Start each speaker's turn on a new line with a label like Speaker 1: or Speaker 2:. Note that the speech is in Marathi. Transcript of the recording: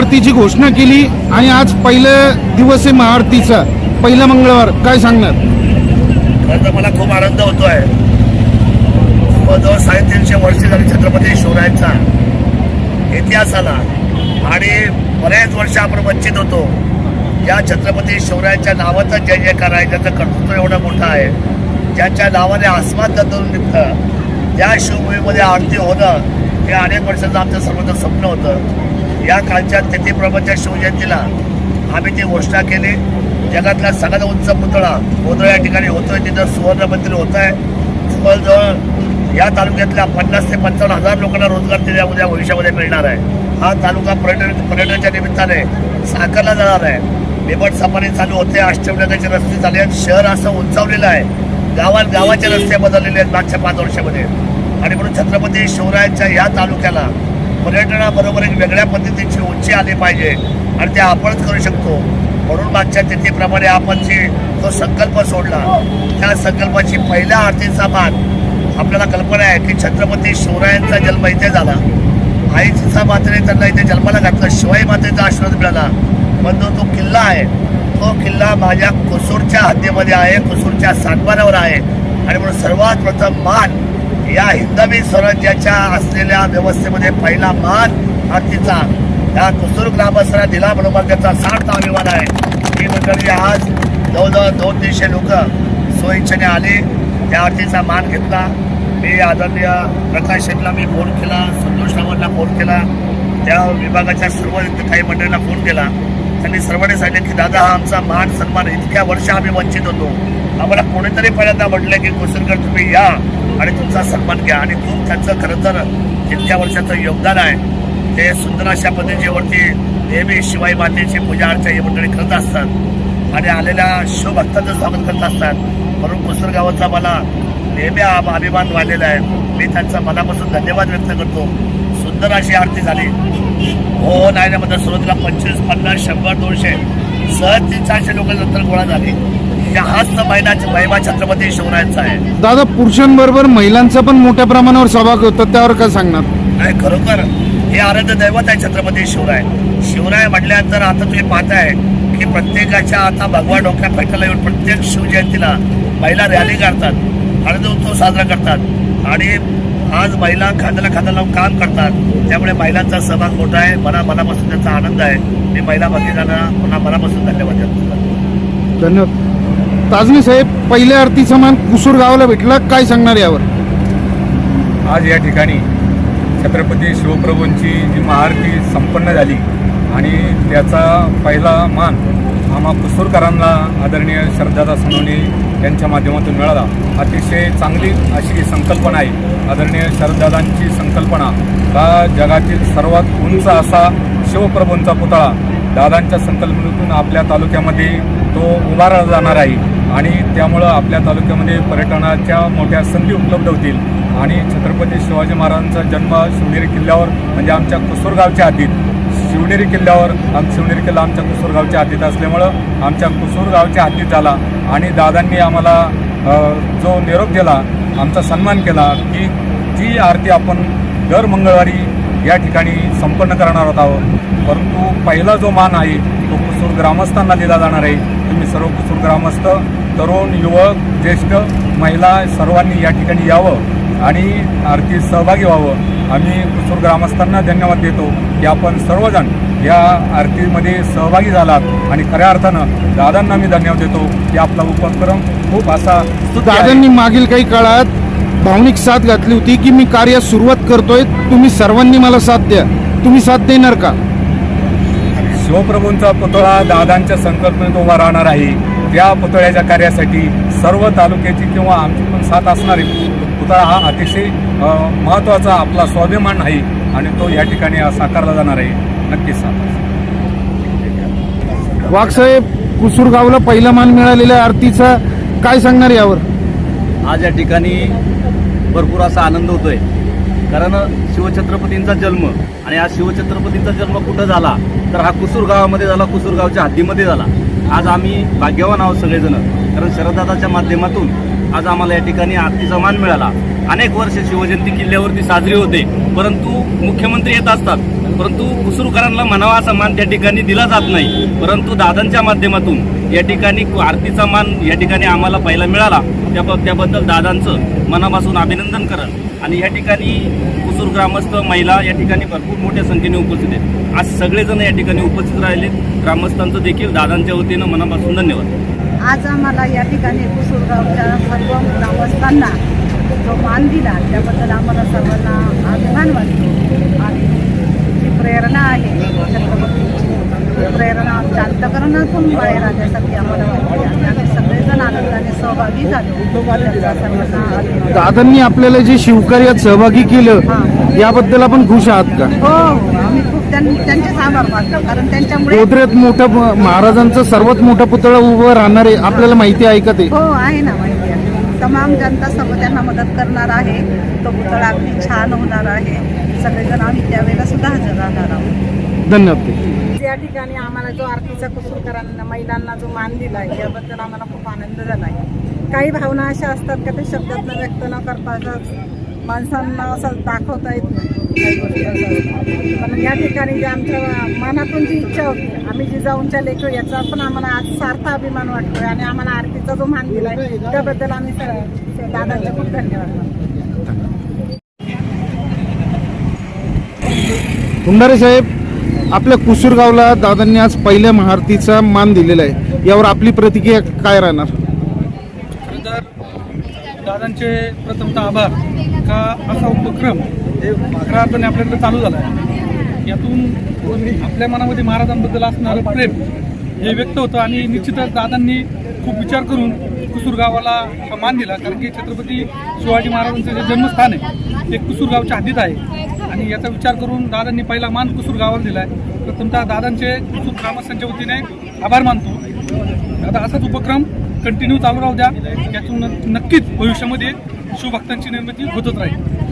Speaker 1: महाआरतीची घोषणा केली आणि आज पहिलं दिवस आहे महाआरतीचा. पहिला मंगळवार. काय सांगणार?
Speaker 2: खरं तर मला खूप आनंद होतो आहे जवळ साडेतीनशे वर्ष झाली छत्रपती शिवरायांचा इतिहास आला आणि बऱ्याच वर्ष आपण वंचित होतो. या छत्रपती शिवरायांच्या नावाचा जय जयकार आहे त्याचं कर्तृत्व एवढं मोठं आहे. ज्याच्या नावाने आसमान ददून निघतं. त्या शिवभूमीमध्ये आरती होणं हे अनेक वर्षाचं आमचं सर्वांचं स्वप्न होतं. या कालच्या तिथीप्रमाणच्या शिवजयंतीला आम्ही ती घोषणा केली. जगातला सगळ्यात उंच पुतळा गोंधळ या ठिकाणी होतोय. तिथं सुवर्ण मंदिर होत आहे. जवळजवळ या तालुक्यातल्या पन्नास ते पंचावन्न हजार लोकांना रोजगार दिल्या उद्या भविष्यामध्ये मिळणार आहे. हा तालुका पर्यटन पर्यटनाच्या निमित्ताने साकारला जाणार आहे. बेबट सफारी चालू होते. अष्टविनायकाचे रस्ते झाले आहेत शहर असं उंचावलेलं आहे. गावात गावाचे रस्ते बदललेले आहेत मागच्या पाच वर्षामध्ये. आणि म्हणून छत्रपती शिवरायांच्या या तालुक्याला पर्यटनाबरोबर एक वेगळ्या पद्धतीची उंची आली पाहिजे आणि ते आपणच करू शकतो. म्हणून मागच्या तिथीप्रमाणे आपण जे तो संकल्प सोडला त्या संकल्पाची पहिल्या आरतीचा मान आपल्याला कल्पना आहे की छत्रपती शिवरायांचा जन्म इथे झाला. आईचा मातेने त्यांना इथे जन्माला घातलं शिवाई मातेचा आशीर्वाद मिळाला. पण जो तो किल्ला आहे. तो किल्ला माझ्या कुसूरच्या हद्दीमध्ये आहे कुसूरच्या सातबारावर आहे. आणि म्हणून सर्वात प्रथम मान या हिंदवी स्वराज्याच्या असलेल्या व्यवस्थेमध्ये पहिला मान आरतीचा या कुसूर ग्रामस्थांना दिला म्हणून त्याचा सार्थ अभिमान आहे. ही मंडळी आज जवळजवळ दोन तीनशे लोक स्वइच्छेने आले. त्या आरतीचा मान घेतला. मी आदरणीय प्रकाश शेटला मी फोन केला. संतोष रावणला फोन केला. त्या विभागाच्या सर्व काही मंडळींना फोन केला. त्यांनी सर्वांनी सांगितले की दादा हा आमचा मान सन्मान इतक्या वर्ष आम्ही वंचित होतो. आम्हाला कोणीतरी पहिल्यांदा म्हटलं की कोसरकर तुम्ही या. आणि तुमचा सन्मान घ्या. आणि तू त्यांचं खरं तर इतक्या वर्षाचं योगदान आहे. ते सुंदर अशा पद्धतीवरती नेहमी शिवाई मातेची पूजा अर्चा ही मंडळी करत असतात आणि आलेल्या शिवभक्तांचं स्वागत करत असतात. म्हणून पुसरगावाचा मला नेहमी अभिमान वाढलेला आहे. मी त्यांचा मनापासून धन्यवाद व्यक्त करतो. सुंदर अशी आरती झाली. हो नाही मध्ये म्हणजे सुरुवातीला पंचवीस पन्नास शंभर दोनशे सहज तीन चारशे लोक नंतर गोळा झाली. या हाच तर महिना महिमा छत्रपती शिवरायांचा आहे.
Speaker 1: दादा पुरुषांबरोबर महिलांचा पण मोठ्या प्रमाणावर सहभाग होता त्यावर काय सांगणार?
Speaker 2: नाही खरोखर हे आराध्य दैवत आहे छत्रपती शिवराय. शिवराय म्हटल्यानंतर आता तुम्ही पाहताय की प्रत्येकाच्या आता भगवा डोक्यात पैठाला येऊन प्रत्येक शिवजयंतीला महिला रॅली काढतात आनंद उत्सव साजरा करतात आणि आज महिला खांद्याला खांदा लावून काम करतात. त्यामुळे महिलांचा सहभाग मोठा आहे मला मनापासून त्याचा आनंद आहे. मी महिला भगिनींना पुन्हा मनापासून धन्यवाद देतो.
Speaker 1: धन्यवाद. ताजमी साहेब पहिल्या आरतीचा मान कुसूर गावाला भेटला काय सांगणार यावर?
Speaker 3: आज या ठिकाणी छत्रपती शिवप्रभूंची जी महाआरती संपन्न झाली आणि त्याचा पहिला मान आम्हा कुसूरकरांना आदरणीय शरदादा सोनवणे यांच्या माध्यमातून मिळाला. अतिशय चांगली अशी ही संकल्पना आहे. आदरणीय शरददादांची संकल्पना. हा जगातील सर्वात उंच असा शिवप्रभूंचा पुतळा दादांच्या संकल्पनेतून आपल्या तालुक्यामध्ये तो उभारला जाणार आहे. आणि त्यामुळं आपल्या तालुक्यामध्ये पर्यटनाच्या मोठ्या संधी उपलब्ध होतील. आणि छत्रपती शिवाजी महाराजांचा जन्म शिवनेरी किल्ल्यावर म्हणजे आमच्या कुसूरगावच्या हद्दीत शिवनेरी किल्ल्यावर आम शिवनेरी किल्ला आमच्या कुसूरगावच्या हद्दीत असल्यामुळं आमच्या कुसूरगावच्या हद्दीत झाला. आणि दादांनी आम्हाला जो निरोप दिला आमचा सन्मान केला की जी आरती आपण दर मंगळवारी या ठिकाणी संपन्न करणार आहोत. परंतु पहिला जो मान आहे तो कुसूर ग्रामस्थांना दिला जाणार आहे. तुम्ही सर्व कुसूर ग्रामस्थ तरुण युवक ज्येष्ठ महिला सर्वांनी या ठिकाणी यावं आणि आरतीत सहभागी व्हावं. आम्ही कुसूर ग्रामस्थांना धन्यवाद देतो की आपण सर्वजण या आरतीमध्ये सहभागी झालात आणि खऱ्या अर्थानं दादांना मी धन्यवाद देतो की आपला उपक्रम खूप असा.
Speaker 1: दादांनी मागील काही काळात भावनिक साथ घातली होती की मी कार्य सुरुवात करतोय तुम्ही सर्वांनी मला साथ द्या. तुम्ही साथ देणार का?
Speaker 3: शिवप्रभूंचा पुतळा दादांच्या संकल्पनेत उभा राहणार आहे. त्या पुतळ्याच्या कार्यासाठी सर्व तालुक्याची किंवा आमची पण साथ असणारी पुतळा हा अतिशय महत्त्वाचा आपला स्वाभिमान आहे आणि तो या ठिकाणी साकारला जाणार आहे. नक्कीच साथ.
Speaker 1: वाघसाहेब कुसूर गावला पहिला मान मिळालेल्या आरतीचा काय सांगणार यावर?
Speaker 4: आज या ठिकाणी भरपूर असा आनंद होतोय. कारण शिवछत्रपतींचा जन्म आणि आज शिवछत्रपतींचा जन्म कुठं झाला? तर हा कुसूर गावामध्ये झाला कुसूर गावच्या हद्दीमध्ये झाला. आज आम्ही भाग्यवान आहोत सगळेजण. कारण शरददादाच्या माध्यमातून आज आम्हाला या ठिकाणी आरतीचा मान मिळाला. अनेक वर्ष शिवजयंती किल्ल्यावरती साजरी होते. परंतु मुख्यमंत्री येत असतात. परंतु कुसुरकरांना म्हणावा असा मान त्या ठिकाणी दिला जात नाही. परंतु दादांच्या माध्यमातून या ठिकाणी आरतीचा मान या ठिकाणी आम्हाला पहिला मिळाला. त्या त्याबद्दल दादांचं मनापासून अभिनंदन करत आणि या ठिकाणी कुसूर ग्रामस्थ महिला या ठिकाणी भरपूर मोठ्या संख्येने उपस्थित आहेत. आज सगळेजण या ठिकाणी उपस्थित राहिले ग्रामस्थांचं देखील दादांच्या वतीनं मनापासून धन्यवाद.
Speaker 5: आज आम्हाला या ठिकाणी कुसूरगावच्या सर्व ग्रामस्थांना जो मान दिला त्याबद्दल आम्हाला सर्वांना अभिमान वाटतो. आणि जी प्रेरणा आहे छत्रपतीची ती प्रेरणा शांतकरणातून बाहेर आल्यासारखी आम्हाला वाटते आणि आम्ही सगळेजण आनंदाने सहभागी झालो.
Speaker 1: दादांनी आपल्याला जे शिवकार्यात सहभागी केलं याबद्दल आपण खुश आहात का?
Speaker 5: हो हो. आम्ही खूप त्यां- त्यांचेच आभार मानतो कारण त्यांच्यामुळे
Speaker 1: गोदरेत मोठं महाराजांचं सर्वात मोठा पुतळा उभं राहणार आहे आपल्याला माहिती आहे का ते?
Speaker 5: हो आहे ना माहिती आहे. तमाम जनता सर्व त्यांना मदत करणार आहे. तो पुतळा अगदी छान होणार आहे. सगळेजण आम्ही त्यावेळेला सुद्धा हजर राहणार आहोत.
Speaker 1: धन्यवाद.
Speaker 5: या ठिकाणी आम्हाला जो आरतीचा कुसुलकरांना महिलांना जो मान दिला आहे याबद्दल आम्हाला खूप आनंद झाला आहे काही भावना अशा असतात का ते शब्दातनं व्यक्त न करता माणसांना असं दाखवता येत नाही? काही पण या ठिकाणी जे आमच्या मनातून जी इच्छा होती आम्ही जी जाऊनच्या लेखो याचा पण आम्हाला आज सार्थ अभिमान वाटतोय आणि आम्हाला आरतीचा जो मान दिला आहे त्याबद्दल आम्ही दादांचे खूप धन्यवाद. मानतो.
Speaker 1: भंडारे साहेब आपल्या कुसूरगावला दादांनी आज पहिल्या महारतीचा मान दिलेला आहे. यावर आपली प्रतिक्रिया काय राहणार?
Speaker 6: तर दादांचे प्रथमतः आभार. का असा उपक्रम हे खऱ्या अर्थाने आपल्याकडे चालू झाला आहे. यातून आपल्या मनामध्ये महाराजांबद्दल असणारं प्रेम हे व्यक्त होतं आणि निश्चितच दादांनी खूप विचार करून कुसूर गावाला मान दिला. कारण की छत्रपती शिवाजी महाराजांचं जे जन्मस्थान आहे ते कुसूरगावच्या हद्दीत आहे. आणि याचा विचार करून दादांनी पहिला मान कुसूर गावाला दिला आहे तर तुमच्या दादांचे कुसूर ग्रामस्थांच्या वतीने आभार मानतो. आता असाच उपक्रम कंटिन्यू चालू राहू द्या. यातून नक्कीच भविष्यामध्ये शिवभक्तांची निर्मिती होतच राहील.